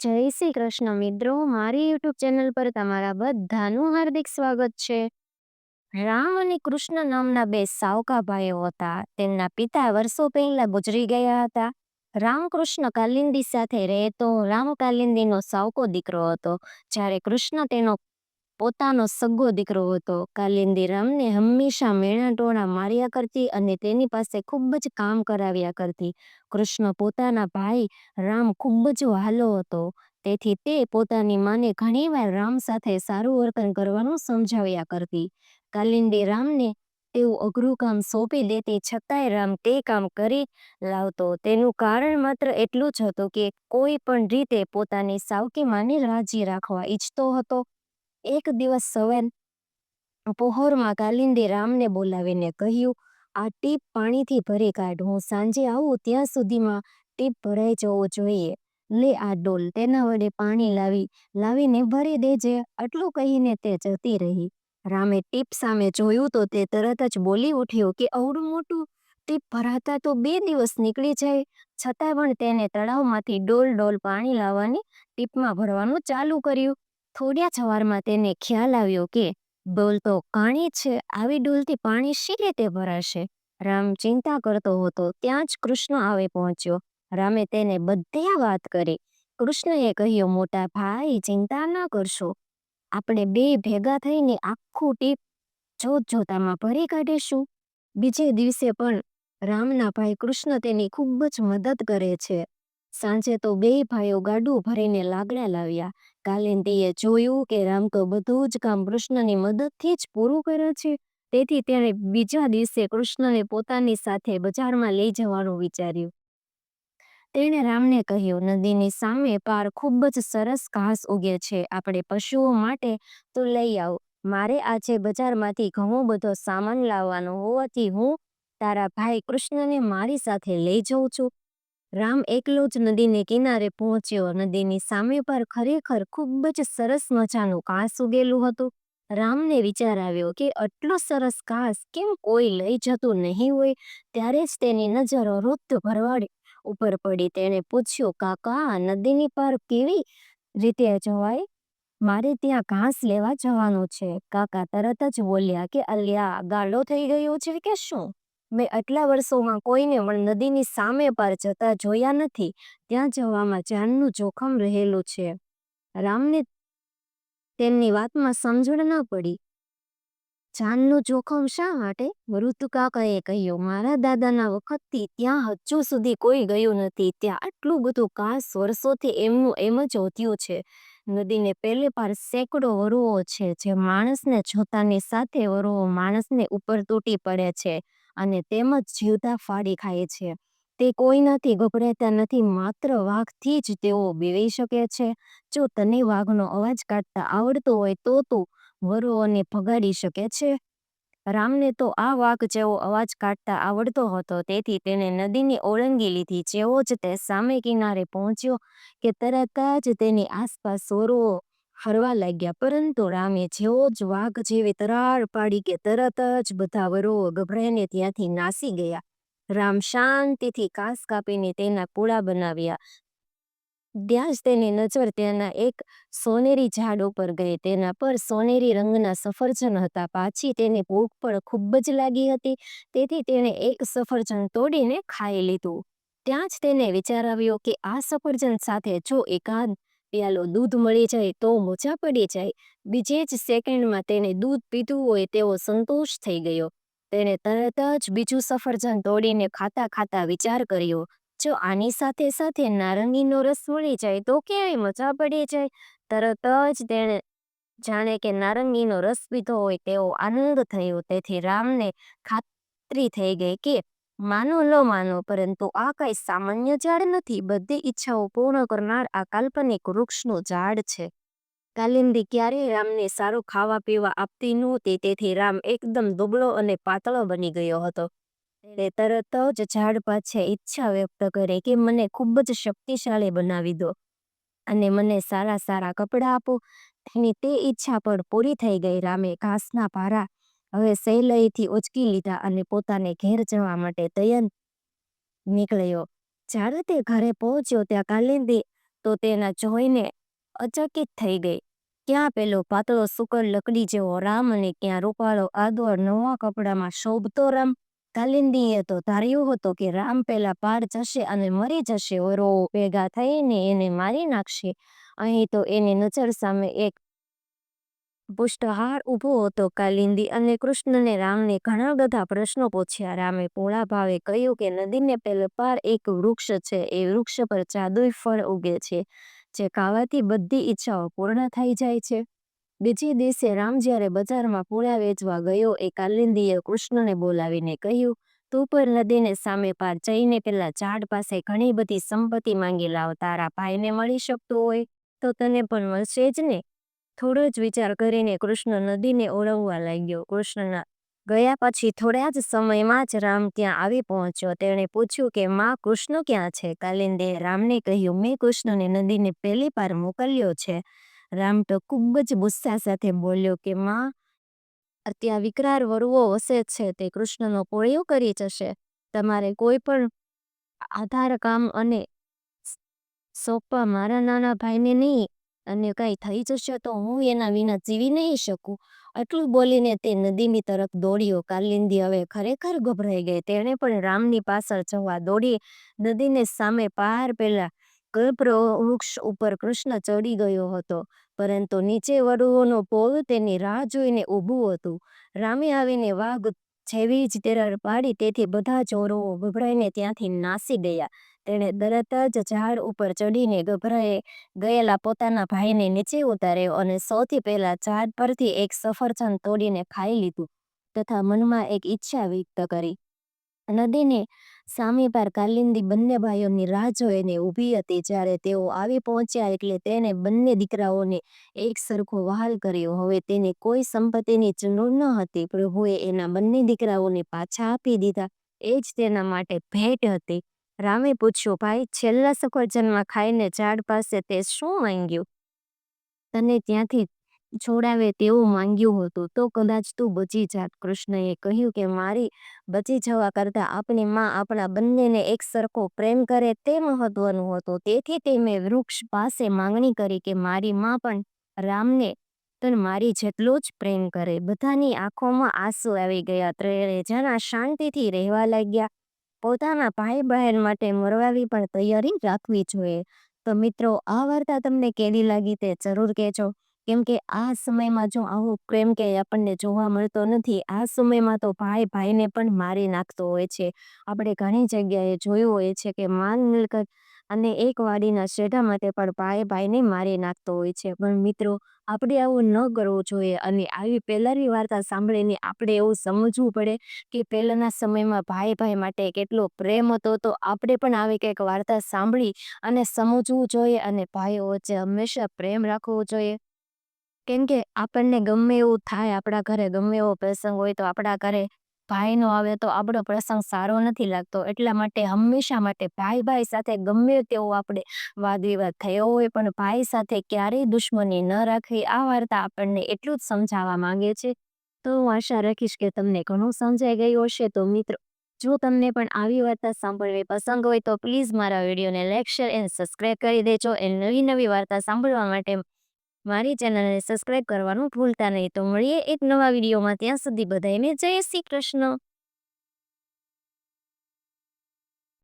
જય શ્રી કૃષ્ણ મિત્રો, મારી યુટ્યુબ ચેનલ પર તમારા બધાનું હાર્દિક સ્વાગત છે. રામ અને કૃષ્ણ નામના બે સાવકા ભાઈઓ હતા. તેમના પિતા વર્ષો પહેલા ગુજરી ગયા હતા. રામકૃષ્ણ કાલિંદી સાથે રહેતો, રામ કાલિંદીનો સાવકો દીકરો હતો. જ્યારે કૃષ્ણ તેનો પોતાનો સગ્ગો દીકરો હતો. કાલિંદી રામને હંમેશા મેણા ટોણા માર્યા કરતી અને તેની પાસે ખૂબ જ કામ કરાવ્યા કરતી. કૃષ્ણ પોતાના ભાઈ રામ ખૂબ જ વહાલો હતો. તેથી તે પોતાની માને ઘણીવાર રામ સાથે સારું વર્તન કરવાનું સમજાવ્યા કરતી. કાલિંદી રામને તેવું અઘરું કામ સોંપી દેતી છતાંય રામ તે કામ કરી લાવતો. તેનું કારણ માત્ર એટલું જ હતું કે કોઈ પણ રીતે પોતાની સાવકી માને રાજી રાખવા ઈચ્છતો હતો. એક દિવસ સવેન પહોરમાં કાલિંદી રામને બોલાવીને કહ્યું, આ ટીપ પાણીથી ભરી કાઢ, હું સાંજે આવું ત્યાં સુધીમાં ટીપ ભરાઈ જવો જોઈએ. લે આ ડોલ, તેના વડે પાણી લાવી, લાવીને ભરી દેજે. આટલું કહીને તે જતી રહી. રામે ટીપ સામે જોયું તો તે તરત જ બોલી ઉઠ્યો કે અવડું મોટું ટીપ ભરાતા તો બે દિવસ નીકળી જાય. છતાં પણ તેને તળાવમાંથી ડોલ ડોલ પાણી લાવવાની ટીપમાં ભરવાનું ચાલુ કર્યું. થોડ્યા જવારમાં તેને ખ્યાલ આવ્યો કે ડોલ તો કાણી છે. આવી ડોલથી પાણી શી રીતે ભરાશે? રામ ચિંતા કરતો હતો. ત્યાં જ કૃષ્ણ આવી પહોંચ્યો. રામે તેને બધે વાત કરી. કૃષ્ણએ કહ્યું, મોટા ભાઈ, ચિંતા ન કરશો. આપણે બે ભેગા થઈને આખું ટીપ જોત જોતામાં ભરી કાઢીશું. બીજે દિવસે પણ રામના ભાઈ કૃષ્ણ તેની ખૂબ જ મદદ કરે છે. સાંજે તો બે ભાઈઓ ગાડું ભરીને લાકડા લાવ્યા. કાલિંદીએ જોયું કે રામકો બધું જ કામ કૃષ્ણની મદદથી જ પૂરું કરે છે. તેથી તેણે બીજા દિવસે કૃષ્ણને પોતાની સાથે બજારમાં લઈ જવાનું વિચાર્યું. તેણે રામને કહ્યું, નદીની સામે પાર ખૂબ જ સરસ ઘાસ ઉગે છે. આપણે પશુઓ માટે તો લઈ આવ. મારે આજે બજારમાંથી ઘણો બધો સામાન લાવવાનો હોવાથી હું તારા ભાઈ કૃષ્ણને મારી સાથે લઈ જઉં છું. રામ એકલો જ નદીને કિનારે પહોંચ્યો. નદીની સામે પર ખરેખર ખૂબ જ સરસ મજાનું ઘાસ ઉગેલું હતું. રામને વિચાર આવ્યો કે આટલો સરસ ઘાસ કેમ કોઈ લઈ જતું નહીં હોય? ત્યારે જ તેની નજર વૃદ્ધ ભરવાડી ઉપર પડી. તેણે પૂછ્યું, કાકા નદીની પાર કેવી રીતે જવાય? મારે ત્યાં ઘાસ લેવા જવાનું છે. કાકા તરત જ બોલ્યા કે, અલ્યા ગાળો થઈ ગયો છે કે શું? મેં આટલા વર્ષોમાં કોઈને પણ નદીની સામે પાર જતા જોયા નથી. ત્યાં જવામાં જાનનું જોખમ રહેલું છે. રામને તેમની વાતમાં સમજણ ન પડી. જાનનું જોખમ શા માટે? વૃદ્ધ કહ્યું, મારા દાદાના વખતથી ત્યાં હજુ સુધી કોઈ ગયું નથી. ત્યાં આટલું બધું ઘાસ વર્ષોથી એમનું એમ જ હોત્યું છે. નદીને પહેલે પાર સેંકડો વરુઓ છે, જે માણસને જોતાની સાથે વરુઓ માણસને ઉપર તૂટી પડે છે. અને તેમજ જીવતા ફાડી ખાય છે. તે કોઈનાથી ગભરાતા નથી, માત્ર વાઘથી જ તેઓ બેવી શકે છે. જો તને વાઘનો અવાજ કાઢતા આવડતો હોય તો તું વરુઓને ભગાડી શકે છે. રામને તો આ વાઘ જેવો અવાજ કાઢતા આવડતો હતો, તેથી તેણે નદીની ઓળંગી લીધી, જેવો જ તે સામે કિનારે પહોંચ્યો કે તરત જ તેની આસપાસ વરુઓ ફરવા લાગ્યા. પરંતુ રામે જેવો જ વાઘ જેવી તરાર પાડી કે તરત જ બધા વરો ગભરાઈને ત્યાંથી નાસી ગયા. રામ શાંતિથી કાસ કાપીને તેના પૂળા બનાવ્યા. ત્યાં જ તેની નજર તેના એક સોનેરી ઝાડ ઉપર ગઈ. તેના પર સોનેરી રંગના સફરજન હતા. પાછી તેને ભૂખ પણ ખૂબ જ લાગી હતી. તેથી તેણે એક સફરજન તોડીને ખાઈ લીધું. ત્યાં જ તેને વિચાર આવ્યો કે આ સફરજન સાથે જો એકાદ પ્યાલો દૂધ મળી જાય તો મોજા પડી જાય. બીજે જ સેકન્ડમાં તેને દૂધ પીધું હોય તેવો સંતોષ થઈ ગયો. તેણે તરત જ બીજું સફરજન તોડીને ખાતા ખાતા વિચાર કર્યો, જો આની સાથે સાથે નારંગીનો રસ મળી જાય તો કેવી મજા પડી જાય? તરત જ તેણે જાણે કે નારંગીનો રસ પીધો હોય તેવો આનંદ થયો. તેથી રામને ખાતરી થઈ ગઈ કે માનો ન માનો, પરંતુ આ કઈ સામાન્ય ઝાડ નથી. બધી ઈચ્છાઓ પૂર્ણ કરનાર આ કાલ્પનિક વૃક્ષનું ઝાડ છે. કાલિંદી ક્યારેય રામને સારું ખાવા પીવા આપતી નહોતી, તેથી રામ એકદમ દુબળો અને પાતળો બની ગયો હતો. તેણે તરત જ ઝાડ પાછે ઈચ્છા વ્યક્ત કરે કે મને ખૂબ જ શક્તિશાળી બનાવી દો અને મને સારા સારા કપડાં આપો. તેની તે ઈચ્છા પણ પૂરી થઈ ગઈ. રામે ઘાસના ભારા હવે સહેલાઈથી ઉચકી લીધા અને પોતાને ઘેર જવા માટે તૈયાર નીકળ્યો. જ્યારે તે ઘરે પહોંચ્યો ત્યાં કાલિંદી તો તેના જોઈને અચકિત થઈ ગઈ. ક્યાં પેલો પાતળો સુકર લકડી જેવો રામ અને ક્યાં રૂપાળો આદોર નવા કપડામાં શોભતો રામ. કાલિંદીએ તો ધાર્યું હતું કે રામ પેલા પાર જશે અને મરી જશે. ઓરો ભેગા થઈને એને મારી નાખશે. અહીં તો એની નજર સામે એક પુષ્ટહાર ઊભો હતો. કાલિંદી અને કૃષ્ણને રામને ઘણા બધા પ્રશ્નો પૂછ્યા. રામે પોળા ભાવે કહ્યું કે નદીને પેલે પાર એક વૃક્ષ છે. એ વૃક્ષ પર જાદુઈ ફળ ઉગે છે, જે ખાવાથી બધી ઈચ્છાઓ પૂર્ણ થઈ જાય છે. બીજે દિવસે રામ જ્યારે બજારમાં પોળા વેચવા ગયો, એ કાલિંદીએ કૃષ્ણને બોલાવીને કહ્યું, તું પર નદીને સામે પાર જઈને પેલા ઝાડ પાસે ઘણી બધી સંપત્તિ માંગી લાવ. તારા ભાઈને મળી શકતું હોય તો તને પણ મળશે જ ને? થોડો જ વિચાર કરીને કૃષ્ણ નદીને ઓળવવા લાગ્યો. કૃષ્ણના ગયા પછી થોડા જ સમયમાં જ રામ ત્યાં આવી પહોંચ્યો. તેણે પૂછ્યું કે, માં, કૃષ્ણ ક્યાં છે? કાલિંદે રામને કહ્યું, મેં કૃષ્ણને નદીને પહેલી પાર મોકલ્યો છે. રામ તો ખૂબ જ ગુસ્સા સાથે બોલ્યો કે, માં ત્યાં વિકરાર વરવો વસે છે, તે કૃષ્ણનો પોળિયો કરી જશે. તમારે કોઈ પણ આધાર કામ અને સોંપવા મારા નાના ભાઈને નહીં. અને કાંઈ થઈ જશે તો હું એના વિના જીવી નહીં શકું. આટલું બોલીને તે નદીની તરફ દોડ્યો. કાલિંદી હવે ખરેખર ગભરાઈ ગઈ. તેણે પણ રામની પાછળ જવા દોડી. નદીને સામે પાર પેલા કલ્પ વૃક્ષ ઉપર કૃષ્ણ ચડી ગયો હતો. પરંતુ નીચે વડુઓનો પોલ તેની રાહ જોઈને ઊભું હતું. રામે આવીને વાઘ જેવી જ તેરર પાડી તેથી બધા ચોરો ગભરાઈને ત્યાંથી નાસી ગયા. તેણે તરત જ ઝાડ ઉપર ચડીને ગભરાઈ ગયેલા પોતાના ભાઈને નીચે ઉતાર્યો અને સૌથી પહેલા ઝાડ પરથી એક સફરજન તોડીને ખાઈ લીધું તથા મનમાં એક ઈચ્છા વ્યક્ત કરી. નદીને સામે પાર કાલિંદી બંને ભાઈઓની રાહ જોઈને ઊભી હતી. જ્યારે તેઓ આવી પહોંચ્યા એટલે તેને બંને દીકરાઓને એક સરખો વહાલ કર્યો. હવે તેને કોઈ સંપત્તિની જરૂર ન હતી. પ્રભુએ એના બંને દીકરાઓને પાછા આપી દીધા. એ જ તેના માટે ભેટ હતી. રામે પૂછ્યું, ભાઈ, છેલ્લા સફરજનમાં ખાઈને ઝાડ પાસે તે શું માંગ્યું? તને ત્યાંથી છોડાવે તેવું માંગ્યું હતું, તો કદાચ તું બચી જાત. કૃષ્ણએ કહ્યું કે, મારી બચી જવા કરતાં આપણી માં આપણા બંનેને એક સરખો પ્રેમ કરે તે મહત્વનું હતું. તેથી તે મેં વૃક્ષ પાસે માંગણી કરી કે મારી માં પણ રામને તન મારી જેટલો જ પ્રેમ કરે. બધાની આંખોમાં આંસુ આવી ગયા. ત્રણેય શાંતિથી રહેવા લાગ્યા. પોતાના ભાઈ બહેન માટે મરવાની પણ તૈયારી રાખવી જોઈએ. તો મિત્રો, આ વાર્તા તમને કેવી લાગી તે જરૂર કહેજો. કેમ કે આ સમયમાં જો આવો પ્રેમ કે આપણને જોવા મળતો નથી, આ સમયમાં તો ભાઈ ભાઈને પણ મારી નાખતો હોય છે. આપણે ઘણી જગ્યાએ જોયું હોય છે કે માન મિલકત અને એક વાડીના શેઢા માટે પણ ભાઈ ભાઈને મારી નાખતો હોય છે. પણ મિત્રો, આપણે આવું ન કરવું જોઈએ અને આવી પહેલાંની વાર્તા સાંભળીને આપણે એવું સમજવું પડે કે પહેલાંના સમયમાં ભાઈ ભાઈ માટે કેટલો પ્રેમ હતો. તો આપણે પણ આવી કંઈક વાર્તા સાંભળી અને સમજવું જોઈએ અને ભાઈઓ વચ્ચે હંમેશા પ્રેમ રાખવો જોઈએ. કેમ કે આપણને ગમે એવું થાય, આપણા ઘરે ગમે એવો પ્રસંગ હોય તો આપણા ઘરે ભાઈ નો આવે તો આપણો પ્રસંગ સારો નથી લાગતો. એટલા માટે હંમેશા માટે ભાઈ ભાઈ સાથે ગમે તેવો આપણે વાદ વિવાદ થયો હોય, પણ ભાઈ સાથે ક્યારેય દુશ્મની ન રાખવી. આ વાર્તા આપણને એટલું જ સમજાવવા માંગે છે. તો હું આશા રાખીશ કે તમને ઘણું સમજાઈ ગયું હશે. તો મિત્રો, જો તમને પણ આવી વાર્તા સાંભળવી પસંદ હોય તો પ્લીઝ મારા વિડીયોને લાઈક, શેર, એન્ડ સબસ્ક્રાઈબ કરી દેજો. એ નવી નવી વાર્તા સાંભળવા માટે મારી ચેનલને સબસ્ક્રાઈબ કરવાનું ભૂલતા નહીં. તો મળીએ એક નવા વિડીયોમાં. ત્યાં સુધી બધાને જય શ્રી કૃષ્ણ.